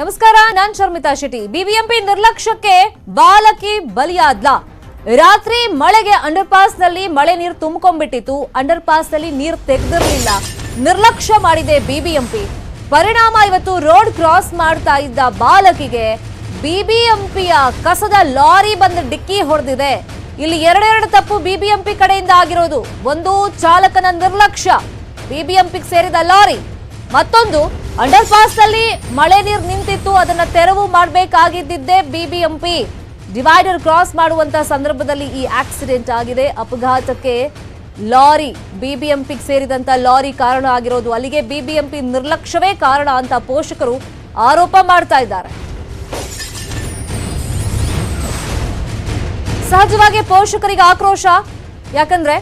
ನಮಸ್ಕಾರ, ನಾನ್ ಶರ್ಮಿತಾ ಶೆಟ್ಟಿ. ಬಿಬಿಎಂಪಿ ನಿರ್ಲಕ್ಷ್ಯಕ್ಕೆ ಬಾಲಕಿ ಬಲಿಯಾದ್ಲ. ರಾತ್ರಿ ಮಳೆಗೆ ಅಂಡರ್ ಪಾಸ್ನಲ್ಲಿ ಮಳೆ ನೀರು ತುಂಬಿಕೊಂಡ್ಬಿಟ್ಟಿತ್ತು. ಅಂಡರ್ ಪಾಸ್ನಲ್ಲಿ ನೀರು ತೆಗೆದಿರಲಿಲ್ಲ. ನಿರ್ಲಕ್ಷ್ಯ ಮಾಡಿದೆ ಬಿಬಿಎಂಪಿ ಪರಿಣಾಮ ಇವತ್ತು ರೋಡ್ ಕ್ರಾಸ್ ಮಾಡ್ತಾ ಇದ್ದ ಬಾಲಕಿಗೆ ಬಿಬಿಎಂಪಿಯ ಕಸದ ಲಾರಿ ಬಂದು ಡಿಕ್ಕಿ ಹೊಡೆದಿದೆ. ಇಲ್ಲಿ ಎರಡೆರಡು ತಪ್ಪು ಬಿಬಿಎಂಪಿ ಕಡೆಯಿಂದ ಆಗಿರೋದು. ಒಂದು ಚಾಲಕನ ನಿರ್ಲಕ್ಷ್ಯ. ಬಿಬಿಎಂಪಿಗೆ ಸೇರಿದ ಲಾರಿ. ಮತ್ತೊಂದು ಅಂಡರ್ ಪಾಸ್ನಲ್ಲಿ ಮಳೆ ನೀರು ನಿಂತಿತ್ತು, ಅದನ್ನ ತೆರವು ಮಾಡಬೇಕಾಗಿದ್ದಿದ್ದೇ ಬಿಬಿಎಂಪಿ. ಡಿವೈಡರ್ ಕ್ರಾಸ್ ಮಾಡುವಂತ ಸಂದರ್ಭದಲ್ಲಿ ಈ ಆಕ್ಸಿಡೆಂಟ್ ಆಗಿದೆ. ಅಪಘಾತಕ್ಕೆ ಲಾರಿ, ಬಿಬಿಎಂಪಿಗೆ ಸೇರಿದಂತ ಲಾರಿ ಕಾರಣ ಆಗಿರೋದು. ಅಲ್ಲಿಗೆ ಬಿಬಿಎಂಪಿ ನಿರ್ಲಕ್ಷ್ಯವೇ ಕಾರಣ ಅಂತ ಪೋಷಕರು ಆರೋಪ ಮಾಡ್ತಾ ಇದ್ದಾರೆ. ಸಹಜವಾಗಿ ಪೋಷಕರಿಗೆ ಆಕ್ರೋಶ. ಯಾಕಂದ್ರೆ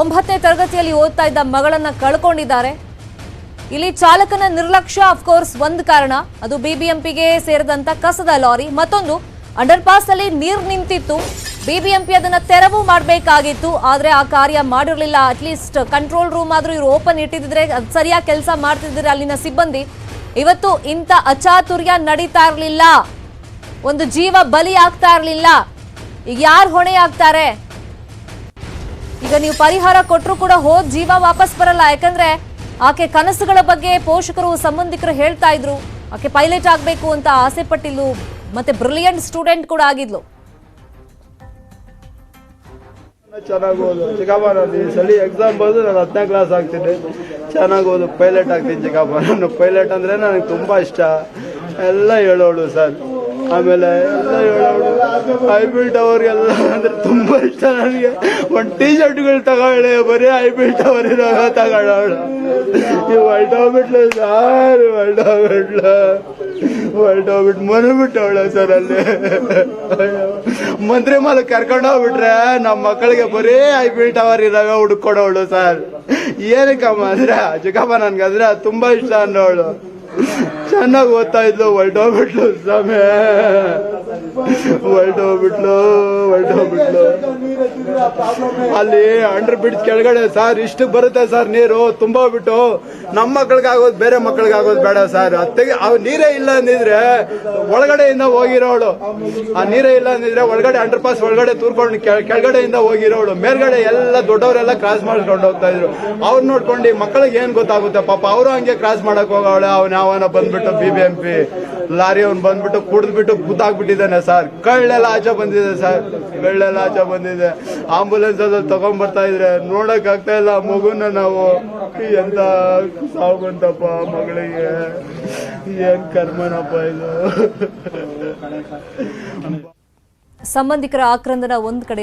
ಒಂಬತ್ತನೇ ತರಗತಿಯಲ್ಲಿ ಓದ್ತಾ ಇದ್ದ ಮಗಳನ್ನ ಕಳ್ಕೊಂಡಿದ್ದಾರೆ. ಇಲ್ಲಿ ಚಾಲಕನ ನಿರ್ಲಕ್ಷ್ಯ ಅಫ್ಕೋರ್ಸ್ ಒಂದು ಕಾರಣ. ಅದು ಬಿಬಿಎಂಪಿಗೆ ಸೇರಿದಂತ ಕಸದ ಲಾರಿ. ಮತ್ತೊಂದು ಅಂಡರ್ ಪಾಸ್ ಅಲ್ಲಿ ನೀರು ನಿಂತಿತ್ತು ಬಿಬಿಎಂಪಿ ಅದನ್ನ ತೆರವು ಮಾಡಬೇಕಾಗಿತ್ತು. ಆದ್ರೆ ಆ ಕಾರ್ಯ ಮಾಡಿರಲಿಲ್ಲ. ಅಟ್ಲೀಸ್ಟ್ ಕಂಟ್ರೋಲ್ ರೂಮ್ ಆದ್ರೂ ಇವರು ಓಪನ್ ಇಟ್ಟಿದ್ರೆ ಅದು ಸರಿಯಾಗಿ ಕೆಲಸ ಮಾಡ್ತಿದ್ರೆ ಅಲ್ಲಿನ ಸಿಬ್ಬಂದಿ. ಇವತ್ತು ಇಂಥ ಅಚಾತುರ್ಯ ನಡೀತಾ ಇರಲಿಲ್ಲ. ಒಂದು ಜೀವ ಬಲಿ ಆಗ್ತಾ ಇರಲಿಲ್ಲ. ಈಗ ಯಾರು ಹೊಣೆ ಆಗ್ತಾರೆ? ಈಗ ನೀವು ಪರಿಹಾರ ಕೊಟ್ಟರು ಕೂಡ ಹೋದ್ ಜೀವ ವಾಪಸ್ ಬರಲ್ಲ. ಯಾಕಂದ್ರೆ ಆಕೆ ಕನಸುಗಳ ಬಗ್ಗೆ ಪೋಷಕರು ಸಂಬಂಧಿಕರು ಹೇಳ್ತಾ ಇದ್ರು. ಆಕೆ ಪೈಲಟ್ ಆಗಬೇಕು ಅಂತ ಆಸೆ ಪಟ್ಟಿದ್ಲು, ಮತ್ತೆ ಬ್ರಿಲಿಯಂಟ್ ಸ್ಟೂಡೆಂಟ್ ಕೂಡ ಆಗಿದ್ಲು. ಚೆನ್ನಾಗಿ ಓದು. ಚಿಕ್ಕಪ್ಪ ನಾನು ಈ ಸಲ ಎಕ್ಸಾಮ್ ಬಂದು ನಾನು ಹತ್ತನೇ ಕ್ಲಾಸ್ ಆಗ್ತೀನಿ ಚೆನ್ನಾಗಿ ಓದು, ಪೈಲಟ್ ಆಗ್ತೀನಿ ಚಿಕ್ಕಪ್ಪ ನಾನು ಪೈಲಟ್ ಅಂದರೆ ನನಗೆ ತುಂಬ ಇಷ್ಟ. ಎಲ್ಲ ಹೇಳೋಳು ಸರ್. ಆಮೇಲೆ ಎಲ್ಲ ಹೇಳೋಳು ಐಬಿಲ್ ಟವರ್ ಎಲ್ಲ ಅಂದ್ರೆ ತುಂಬ ಇಷ್ಟ ನನಗೆ. ಒಂದು ಟೀ ಶರ್ಟ್ಗಳು ತಗೊಳ್ಳಿ, ಬರೀ ಐಬಿಲ್ ಟವರ್ ಇರೋ ತಗೊಳ್ಳೋಳು ನೀವು ಹೊಲ್ಟೋಗ್ಬಿಟ್ಲು ಸರ್ ಹೊಲ್ಟೋಗ್ಬಿಟ್ಲು ಹೊಲ್ಟೋಗ್ಬಿಟ್ಟು ಮನ್ಬಿಟ್ಟವಳ ಸರ್ ಅಲ್ಲಿ. ಮಂತ್ರಿ ಮಾಲ ಕರ್ಕೊಂಡು ಹೋಗ್ಬಿಟ್ರೆ ನಮ್ಮ ಮಕ್ಕಳಿಗೆ ಬರೀ ಐಬಿಲ್ ಟವರ್ ಇರಾಗ ಹುಡುಕೊಡೋಳು ಸರ್ ಏನಕ್ಕಮ್ಮ ಅಂದ್ರೆ ಚಿಕ್ಕಪ್ಪ ನನ್ಗಂದ್ರೆ ಅಂದ್ರೆ ತುಂಬಾ ಇಷ್ಟ ಅನ್ನೋಳು. ಚೆನ್ನಾಗಿ ಓದ್ತಾ ಇದ್ಲು ಹೊಲ್ಟೋಗ್ಬಿಟ್ಲು ಸಮಯ ಹೊರಟೋಗ್ಬಿಟ್ಲು ಹೊರಟೋಗ್ಬಿಟ್ಲು ಅಲ್ಲಿ ಅಂಡರ್ ಬ್ರಿಡ್ಜ್ ಕೆಳಗಡೆ ಸರ್ ಇಷ್ಟು ಬರುತ್ತೆ ಸರ್ ನೀರು ತುಂಬೋಗ್ಬಿಟ್ಟು ನಮ್ಮ ಮಕ್ಕಳಿಗಾಗೋದು ಬೇರೆ ಮಕ್ಕಳಿಗಾಗೋದು ಬೇಡ ಸರ್ ಅತ್ತೆಗೆ ಅವ್ ನೀರೇ ಇಲ್ಲ ಅಂದಿದ್ರೆ ಒಳಗಡೆಯಿಂದ ಹೋಗಿರೋಳು. ಆ ನೀರೇ ಇಲ್ಲ ಅಂದಿದ್ರೆ ಒಳಗಡೆ ಅಂಡರ್ ಪಾಸ್ ಒಳಗಡೆ ತೂರ್ಕೊಂಡು ಕೆಳ- ಕೆಳಗಡೆಯಿಂದ ಹೋಗಿರೋಳು. ಮೇಲ್ಗಡೆ ಎಲ್ಲ ದೊಡ್ಡವರೆಲ್ಲ ಕ್ರಾಸ್ ಮಾಡ್ಕೊಂಡು ಹೋಗ್ತಾ ಇದ್ರು. ಅವ್ರು ನೋಡ್ಕೊಂಡು ಮಕ್ಕಳಿಗೆ ಏನ್ ಗೊತ್ತಾಗುತ್ತೆ ಪಾಪ, ಅವರು ಹಂಗೆ ಕ್ರಾಸ್ ಮಾಡಕ್ ಹೋಗವಳೆ, ಅವ್ನ ಯಾವನ ಬಂದ್ಬಿಟ್ಟು ಬಿ ಬಿ ಲಾರಿ ಅವ್ನು ಬಂದ್ಬಿಟ್ಟು ಕುಡಿದ್ಬಿಟ್ಟು ಕೂತಾಕ್ಬಿಟ್ಟಿದ್ದಾನೆ ಸರ್. ಕಳ್ಳೆಲ್ಲ ಆಚೆ ಬಂದಿದೆ ಸರ್. ಕಳ್ಳೆಲ್ಲ ಆಚೆ ಬಂದಿದೆ. ಆಂಬುಲೆನ್ಸ್ ಅದು ತಗೊಂಡ್ ಬರ್ತಾ ಇದ್ರೆ ನೋಡಕ್ ಆಗ್ತಾ ಇಲ್ಲ ಮಗುನ ನಾವು. ಎಂತ ಸಾವು ಬಂತಪ್ಪ ಮಗಳಿಗೆ. ಏನ್ ಕರ್ಮನಪ್ಪ ಇದು. ಸಂಬಂಧಿಕರ ಆಕ್ರಂದನ ಒಂದ್ ಕಡೆ